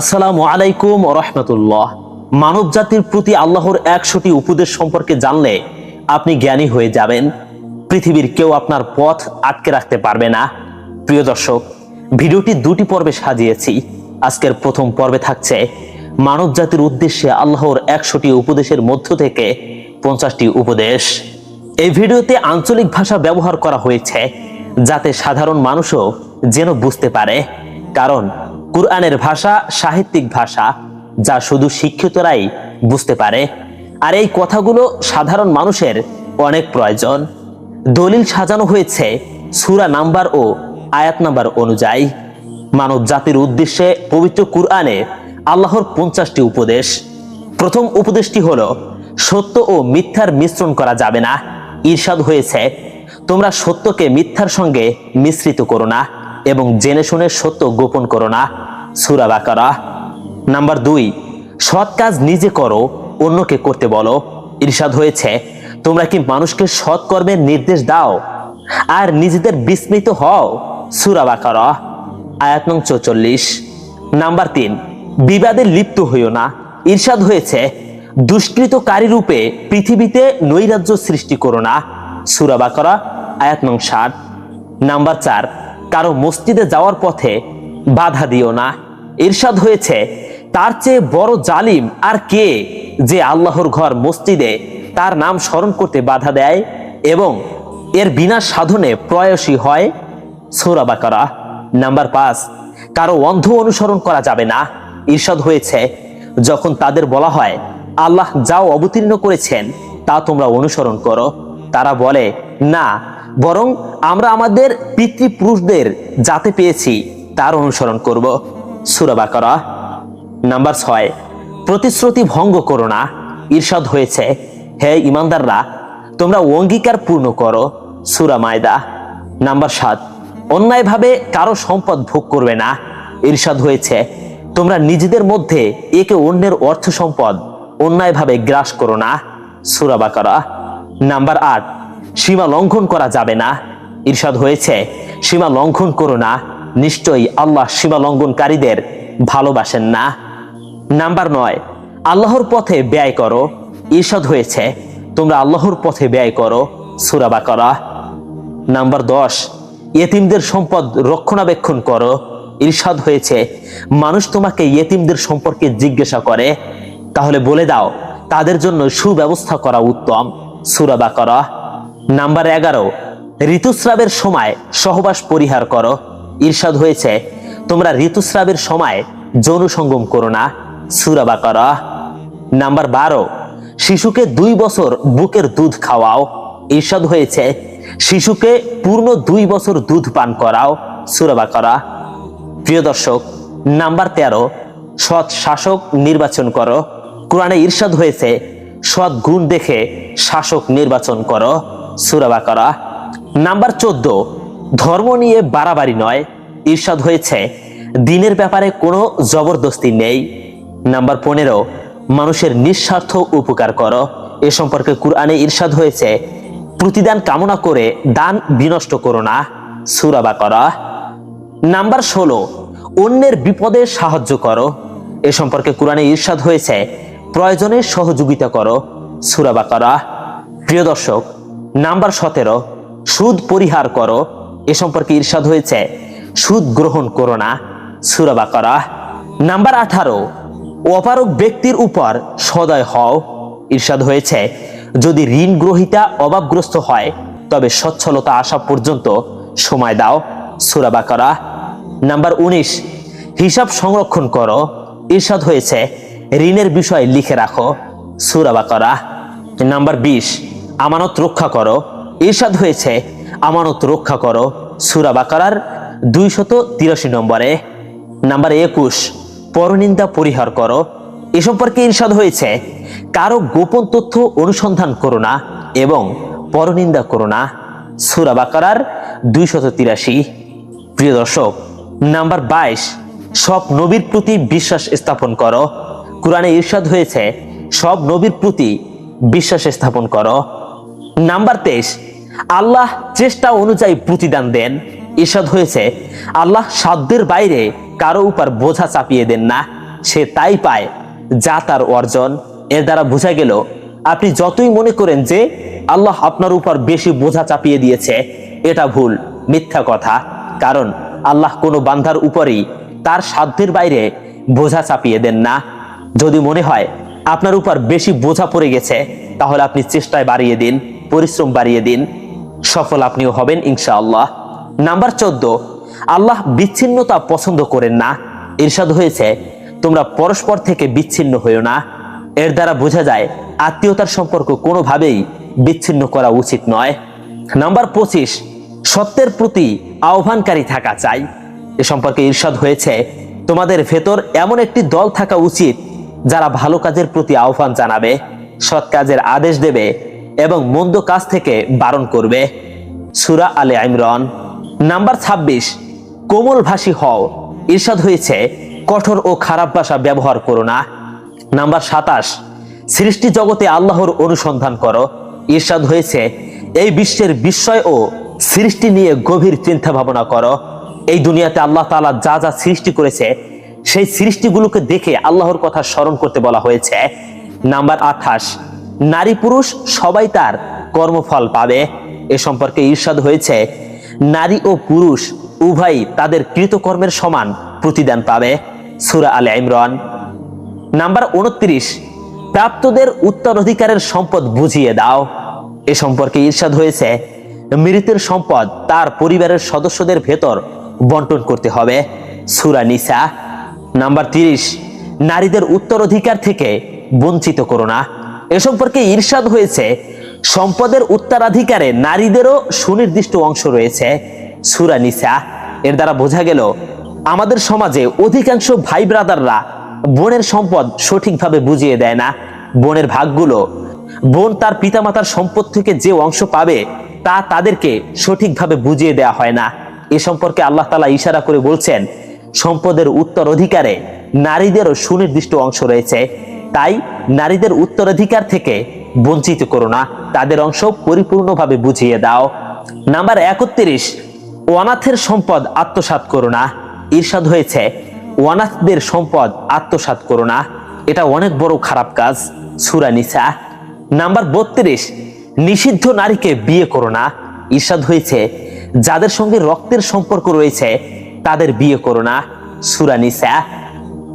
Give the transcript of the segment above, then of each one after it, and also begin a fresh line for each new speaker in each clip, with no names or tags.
আসসালামু আলাইকুম রহমতুল্লাহ। মানব জাতির প্রতি আল্লাহর একশোটি উপদেশ সম্পর্কে জানলে আপনি জ্ঞানী হয়ে যাবেন। পৃথিবীর কেউ আপনার পথ আটকে রাখতে পারবে না। প্রিয় দর্শক, ভিডিওটি দুটি পর্বে সাজিয়েছি। আজকের প্রথম পর্বে থাকছে, মানব জাতির উদ্দেশ্যে আল্লাহর একশোটি উপদেশের মধ্য থেকে পঞ্চাশটি উপদেশ। এই ভিডিওতে আঞ্চলিক ভাষা ব্যবহার করা হয়েছে, যাতে সাধারণ মানুষও যেন বুঝতে পারে। কারণ কুরআনের ভাষা সাহিত্যিক ভাষা, যা শুধু শিক্ষিতরাই বুঝতে পারে। আর এই কথাগুলো সাধারণ মানুষের অনেক প্রয়োজন। দলিল সাজানো হয়েছে সুরা নাম্বার ও আয়াত নাম্বার অনুযায়ী। মানব জাতির উদ্দেশ্যে পবিত্র কুরআনে আল্লাহর পঞ্চাশটি উপদেশ। প্রথম উপদেশটি হল, সত্য ও মিথ্যার মিশ্রণ করা যাবে না। ঈর্ষাদ হয়েছে, তোমরা সত্যকে মিথ্যার সঙ্গে মিশ্রিত করো না। এবং জেনে শুনে সত্য গোপন করো না। সুরা বাকারা, নাম্বার দুই, সৎ কাজ নিজে করো, অন্যকে করতে বলো। ঈর্ষাদ হয়েছে, তোমরা কি মানুষকে সৎ কর্মের নির্দেশ দাও আর নিজেদের বিস্মিত হও? সুরা বাকারা, আয়াত নং চৌচল্লিশ। নাম্বার তিন, বিবাদে লিপ্ত হইও না। ঈর্ষাদ হয়েছে, দুষ্কৃতকারী রূপে পৃথিবীতে নৈরাজ্য সৃষ্টি করো না। সুরা বাকারা, আয়াত নং ষাট। নাম্বার চার কারও মসজিদে যাওয়ার পথে বাধা দিও না। ঈর্ষাদ হয়েছে, তার চেয়ে বড় জালিম আর কে যে আল্লাহর ঘর মসজিদে তার নাম স্মরণ করতে বাধা দেয় এবং এর বিনা সাধনে প্রয়াসী হয়? সৌরা বাকারা, নাম্বার পাঁচ, কারও অন্ধ অনুসরণ করা যাবে না। ঈর্ষাদ হয়েছে, যখন তাদের বলা হয়, আল্লাহ যাও অবতীর্ণ করেছেন, তা তোমরা অনুসরণ করো। তারা বলে না, বরং আমরা আমাদের পিতৃপুরুষদের যাতে পেয়েছি, তার অনুসরণ করব। সুরা বাকারা, নাম্বার ছয়, প্রতিশ্রুতি ভঙ্গ করো না। ঈর্ষদ হয়েছে, হে ইমানদাররা, তোমরা অঙ্গীকার পূর্ণ করো। সুরা মায়দা, নাম্বার সাত, অন্যায়ভাবে কারও সম্পদ ভোগ করবে না। ঈর্ষাদ হয়েছে, তোমরা নিজেদের মধ্যে একে অন্যের অর্থ সম্পদ অন্যায়ভাবে গ্রাস করো না। সুরা বাকারা, নাম্বার আট সীমা লঙ্ঘন করা যাবে না। ঈর্ষাদ হয়েছে, সীমা লঙ্ঘন করো না। নিশ্চয়ই আল্লাহ সীমা লঙ্ঘনকারীদের ভালোবাসেন না। নাম্বার নয়, আল্লাহর পথে ব্যয় করো। ঈর্ষাদ হয়েছে, তোমরা আল্লাহর পথে ব্যয় করো। সুরাবা করা নাম্বার দশ, ইয়েতিমদের সম্পদ রক্ষণাবেক্ষণ করো। ঈর্ষাদ হয়েছে, মানুষ তোমাকে ইয়েতিমদের সম্পর্কে জিজ্ঞাসা করে। তাহলে বলে দাও, তাদের জন্য সুব্যবস্থা করা উত্তম। সুরাবা করা নাম্বার এগারো, ঋতুস্রাবের সময় সহবাস পরিহার করো। ঈর্ষাদ হয়েছে, তোমরা ঋতুস্রাবের সময় যৌন সঙ্গম করো না, সুরাবা করা। নাম্বার বারো, শিশুকে দুই বছর বুকের দুধ খাওয়াও। ঈর্ষাদ হয়েছে, শিশুকে পূর্ণ দুই বছর দুধ পান করাও, সুরাবা করা। প্রিয় দর্শক, নাম্বার তেরো, সৎ শাসক নির্বাচন করো। কোরআনে ঈর্ষাদ হয়েছে, সৎ গুণ দেখে শাসক নির্বাচন করো। সুরাবা করা নাম্বার চোদ্দ, ধর্ম নিয়ে বাড়াবাড়ি নয় ঈর্ষাদ হয়েছে, দিনের ব্যাপারে কোনো জবরদস্তি নেই। নাম্বার পনেরো, মানুষের নিঃস্বার্থ উপকার করো। এ সম্পর্কে কুরআনে ঈর্ষাদ হয়েছে, প্রতিদান কামনা করে দান বিনষ্ট করো না সুরাবা করা নাম্বার ষোলো, অন্যের বিপদে সাহায্য করো। এ সম্পর্কে কোরআনে ঈর্ষাদ হয়েছে, প্রয়োজনে সহযোগিতা করো সুরাবা করা প্রিয় দর্শক নাম্বার সতেরো, সুদ পরিহার করো। এ সম্পর্কে ঈর্ষাদ হয়েছে, সুদ গ্রহণ করো না। সুরাবা করা নাম্বার আঠারো অপারক ব্যক্তির উপর সদয় হও। ঈর্ষাদ হয়েছে, যদি ঋণ গ্রহিতা অভাবগ্রস্ত হয়, তবে সচ্ছলতা আসা পর্যন্ত সময় দাও। সুরাবা করা নাম্বার উনিশ, হিসাব সংরক্ষণ করো। ঈর্ষাদ হয়েছে, ঋণের বিষয় লিখে রাখো। সুরাবা করা নাম্বার বিশ আমানত রক্ষা করো। ঈর্ষাদ হয়েছে, আমানত রক্ষা করো। সুরাবা করার দুইশত তিরাশি নম্বরে। নাম্বার একুশ, পরনিন্দা পরিহার করো। এ সম্পর্কে ঈর্ষাদ হয়েছে, কারও গোপন তথ্য অনুসন্ধান করো না এবং পরনিন্দা করো না। সুরাবা করার দুইশত তিরাশি। প্রিয় দর্শক, নাম্বার বাইশ, সব নবীর প্রতি বিশ্বাস স্থাপন করো। কোরআনে ঈর্ষাদ হয়েছে, সব নবীর প্রতি বিশ্বাস স্থাপন করো। নাম্বার তেইশ, আল্লাহ চেষ্টা অনুযায়ী প্রতিদান দেন। ঈর্ষাদ হয়েছে, আল্লাহ সাধ্যের বাইরে কারও উপর বোঝা চাপিয়ে দেন না, সে তাই পায়, যা তার অর্জন। এর দ্বারা বোঝা গেল, আপনি যতই মনে করেন যে আল্লাহ আপনার উপর বেশি বোঝা চাপিয়ে দিয়েছে, এটা ভুল, মিথ্যা কথা। কারণ আল্লাহ কোনো বান্ধার উপরেই তার সাধ্যের বাইরে বোঝা চাপিয়ে দেন না। যদি মনে হয় আপনার উপর বেশি বোঝা পড়ে গেছে, তাহলে আপনি চেষ্টায় বাড়িয়ে দিন। পরিশ্রম বাড়িয়ে দিন। সফল আপনিও হবেন ইনশাআল্লাহ। নাম্বার চোদ্দ, আল্লাহ বিচ্ছিন্নতা পছন্দ করেন না। ইরশাদ হয়েছে, তোমরা পরস্পর থেকে বিচ্ছিন্ন হইও না। এর দ্বারা বোঝা যায়, আত্মীয়তার সম্পর্ক কোনোভাবেই বিচ্ছিন্ন করা উচিত নয়। নাম্বার পঁচিশ, সত্যের প্রতি আহ্বানকারী থাকা চাই। এ সম্পর্কে ঈর্ষাদ হয়েছে, তোমাদের ভেতর এমন একটি দল থাকা উচিত যারা ভালো কাজের প্রতি আহ্বান জানাবে, সৎ কাজের আদেশ দেবে এবং মন্দ কাজ থেকে বারণ করবে। সুরা আলে ইমরান, নাম্বার ২৬ কোমল ভাষী হও। ঈর্ষাদ হয়েছে, কঠোর ও খারাপ ভাষা ব্যবহার করো না। নাম্বার সাতাশ, সৃষ্টি জগতে আল্লাহর অনুসন্ধান করো। ঈর্ষাদ হয়েছে, এই বিশ্বের বিস্ময় ও সৃষ্টি নিয়ে গভীর চিন্তা ভাবনা করো। এই দুনিয়াতে আল্লাহ তালা যা যা সৃষ্টি করেছে, সেই সৃষ্টিগুলোকে দেখে আল্লাহর কথা স্মরণ করতে বলা হয়েছে। নাম্বার আঠাশ নারী পুরুষ সবাই তার কর্মফল পাবে। এ সম্পর্কে ঈর্ষাদ হয়েছে, নারী ও পুরুষ উভয়ই তাদের কৃতকর্মের সমান প্রতিদান পাবে। সুরা আলে ইমরান, নাম্বার উনত্রিশ, প্রাপ্তদের উত্তরাধিকারের সম্পদ বুঝিয়ে দাও। এ সম্পর্কে ঈর্ষাদ হয়েছে, মৃতের সম্পদ তার পরিবারের সদস্যদের ভেতর বন্টন করতে হবে। সুরা নিসা, নাম্বার তিরিশ, নারীদের উত্তরাধিকার থেকে বঞ্চিত করো না। এ সম্পর্কে ঈর্ষাদ হয়েছে, সম্পদের উত্তরাধিকারে নারীদেরও সুনির্দিষ্ট অংশ রয়েছে, সুরা নিসা। এর দ্বারা বোঝা গেল, আমাদের সমাজে অধিকাংশ ভাই ব্রাদাররা বোনের সম্পদ সঠিকভাবে বুঝিয়ে দেয় না। বোনের ভাগগুলো, বোন তার পিতামাতার সম্পদ থেকে যে অংশ পাবে, তা তাদেরকে সঠিকভাবে বুঝিয়ে দেওয়া হয় না। এ সম্পর্কে আল্লাহ তালা ইশারা করে বলছেন, সম্পদের উত্তরাধিকারে নারীদেরও সুনির্দিষ্ট অংশ রয়েছে। তাই নারীদের উত্তরাধিকার থেকে বঞ্চিত করো না। তাদের অংশ পরিপূর্ণভাবে বুঝিয়ে দাও। নাম্বার একত্রিশ, অনাথের সম্পদ আত্মসাৎ করো না। ঈর্ষাদ হয়েছে, অনাথদের সম্পদ আত্মসাৎ করো না। এটা অনেক বড় খারাপ কাজ, সুরা নিসা। নাম্বার বত্রিশ, নিষিদ্ধ নারীকে বিয়ে করো না। ঈর্ষাদ হয়েছে, যাদের সঙ্গে রক্তের সম্পর্ক রয়েছে, তাদের বিয়ে করো না। সুরা নিসা।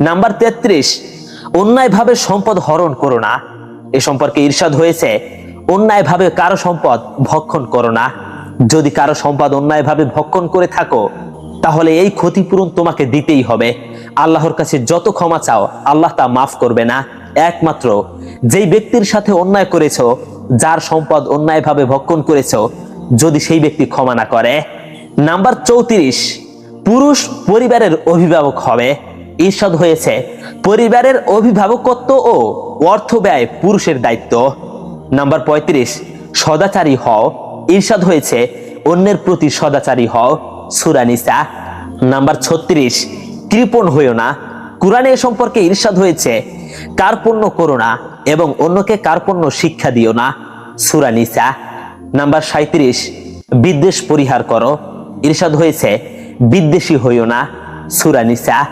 নাম্বার তেত্রিশ অন্যায়ভাবে সম্পদ হরণ করো না। এ সম্পর্কে ঈর্ষাদ হয়েছে, অন্যায়ভাবে কারও সম্পদ ভক্ষণ করো না। যদি কারও সম্পদ অন্যায়ভাবে ভক্ষণ করে থাকো, তাহলে এই ক্ষতিপূরণ তোমাকে দিতেই হবে। আল্লাহর কাছে যত ক্ষমা চাও, আল্লাহ তা মাফ করবে না। একমাত্র যেই ব্যক্তির সাথে অন্যায় করেছ, যার সম্পদ অন্যায়ভাবে ভক্ষণ করেছ, যদি সেই ব্যক্তি ক্ষমা না করে। নাম্বার চৌত্রিশ, পুরুষ পরিবারের অভিভাবক হবে। ঈর্ষদ হয়েছে। পরিবারের অভিভাবকত্ব ও অর্থ ব্যয় পুরুষের দায়িত্ব। নাম্বার পঁয়ত্রিশ, সদাচারী হও। ঈর্ষাদ হয়েছে, অন্যের প্রতি সদাচারী হও। সুরানিসা নাম্বার ছত্রিশ, কৃপণ হইও না। কোরআনে এ সম্পর্কে ঈর্ষাদ হয়েছে, কার্পণ্য করো না এবং অন্যকে কার্পণ্য শিক্ষা দিও না। সুরানিসা নাম্বার সাঁত্রিশ বিদ্বেষ পরিহার করো। ঈর্ষাদ হয়েছে, বিদ্বেষী হইও না। সুরানিসা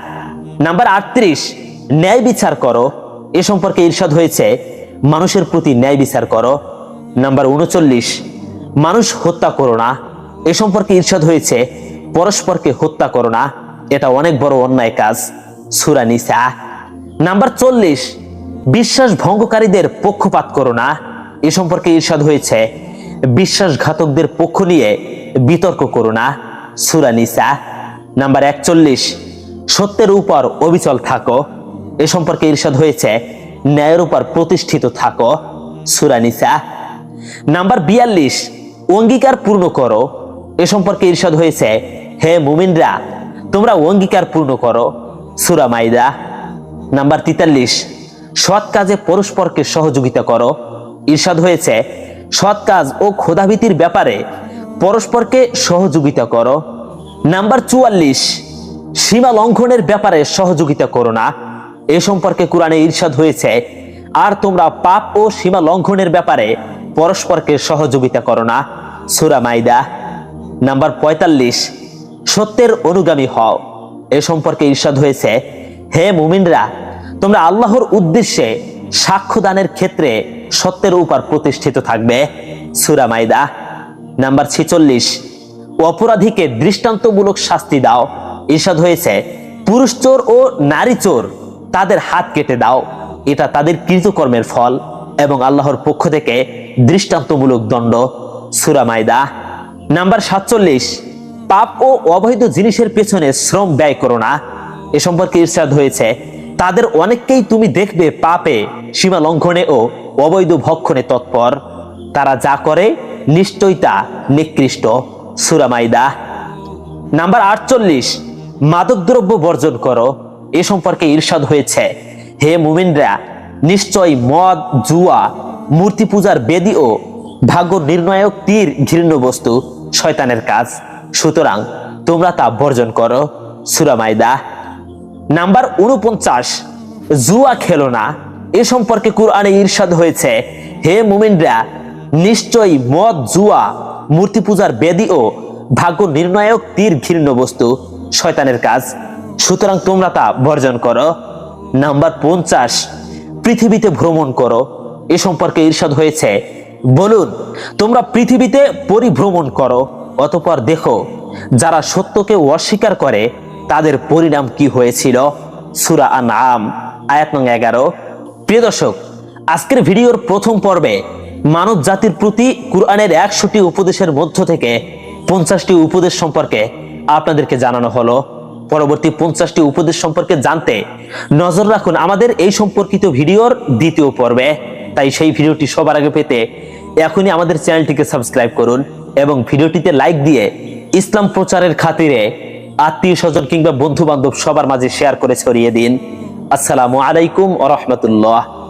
নাম্বার আটত্রিশ, ন্যায় বিচার করো। এ সম্পর্কে ঈর্ষাদ হয়েছে, মানুষের প্রতি ন্যায় বিচার করো। নাম্বার উনচল্লিশ, মানুষ হত্যা করো না। এ সম্পর্কে ঈর্ষাদ হয়েছে, পরস্পরকে হত্যা করো না। এটা অনেক বড় অন্যায় কাজ। সুরা নিসা। নাম্বার চল্লিশ বিশ্বাস ভঙ্গকারীদের পক্ষপাত করো না। এ সম্পর্কে ঈর্ষাদ হয়েছে, বিশ্বাসঘাতকদের পক্ষ নিয়ে বিতর্ক করো না। সুরা নিসা। নাম্বার একচল্লিশ সত্যের উপর অবিচল থাকো। এ সম্পর্কে ঈর্ষাদ হয়েছে, ন্যায়ের উপর প্রতিষ্ঠিত থাকো, সুরা নিসা। নাম্বার বিয়াল্লিশ, অঙ্গীকার পূর্ণ করো। এ সম্পর্কে ঈর্ষাদ হয়েছে, হে মুমিনরা, তোমরা অঙ্গীকার পূর্ণ করো, সুরা মাইদা। নাম্বার তেতাল্লিশ, সৎ কাজে পরস্পরকে সহযোগিতা করো। ঈর্ষাদ হয়েছে, সৎ কাজ ও ক্ষোধাভীতির ব্যাপারে পরস্পরকে সহযোগিতা করো। নাম্বার চুয়াল্লিশ সীমা লঙ্ঘনের ব্যাপারে সহযোগিতা করো না। এ সম্পর্কে কোরআনে ঈর্ষাদ হয়েছে, আর তোমরা পাপ ও সীমা লঙ্ঘনের ব্যাপারে পরস্পরকে সহযোগিতা করো না। সুরা মাইদা নাম্বার পঁয়তাল্লিশ, সত্যের অনুগামী হও। এ সম্পর্কে ঈর্ষাদ হয়েছে, হে মুমিনরা, তোমরা আল্লাহর উদ্দেশ্যে সাক্ষ্যদানের ক্ষেত্রে সত্যের উপর প্রতিষ্ঠিত থাকবে। সুরা মাইদা নাম্বার ছেচল্লিশ, অপরাধীকে দৃষ্টান্তমূলক শাস্তি দাও। ইরশাদ হয়েছে, পুরুষ চোর ও নারী চোর, তাদের হাত কেটে দাও। এটা তাদের কৃতকর্মের ফল এবং আল্লাহর পক্ষ থেকে দৃষ্টান্তমূলক দণ্ড। সুরা মাইদা নাম্বার সাতচল্লিশ, পাপ ও অবৈধ জিনিসের পেছনে শ্রম ব্যয় করো না। এ সম্পর্কে ইরশাদ হয়েছে, তাদের অনেককেই তুমি দেখবে পাপে, সীমা লঙ্ঘনে ও অবৈধ ভক্ষণে তৎপর। তারা যা করে নিশ্চয়ই তা নিকৃষ্ট। সুরামাইদা নাম্বার আটচল্লিশ মাদকদ্রব্য বর্জন করো, এ সম্পর্কে ঈর্ষাদ হয়েছে। হে মুমিনরা, নিশ্চয় মদ, জুয়া, মূর্তি পূজার বেদি ও ভাগ্য নির্ণায়ক তীর ঘৃণ্য বস্তু শয়তানের কাজ। সুতরাং তোমরা তা বর্জন করো। সুরামাইদা নাম্বার উনপঞ্চাশ জুয়া খেলো না। এ সম্পর্কে কোরআনে ঈর্ষাদ হয়েছে, হে মুমিনরা নিশ্চয়ই মদ, জুয়া, মূর্তি পূজার বেদি ও ভাগ্য নির্ণায়ক তীর ঘৃণ্য বস্তু শয়তানের কাজ। সুতরাং তোমরা তা বর্জন করো। নাম্বার পঞ্চাশ, পৃথিবীতে ভ্রমণ করো। এ সম্পর্কে ঈর্ষাদ হয়েছে। বলুন, তোমরা পৃথিবীতে পরিভ্রমণ করো, অতপর দেখো, যারা সত্যকে অস্বীকার করে, তাদের পরিণাম কি হয়েছিল? সুরা আন আম আয়াত নং এগারো। প্রিয় দর্শক, আজকের ভিডিওর প্রথম পর্বে মানব জাতির প্রতি কুরআনের একশোটি উপদেশের মধ্য থেকে পঞ্চাশটি উপদেশ সম্পর্কে আপনাদেরকে জানানো হলো, পরবর্তী পঞ্চাশটি উপদেশ সম্পর্কে জানতে নজর রাখুন আমাদের এই সম্পর্কিত ভিডিওর দ্বিতীয় পর্বে। তাই সেই ভিডিওটি সবার আগে পেতে এখনই আমাদের চ্যানেলটিকে সাবস্ক্রাইব করুন এবং ভিডিওটিতে লাইক দিয়ে ইসলাম প্রচারের খাতিরে আত্মীয় স্বজন কিংবা বন্ধু বান্ধব সবার মাঝে শেয়ার করে ছড়িয়ে দিন। আসসালামু আলাইকুম রহমতুল্লাহ।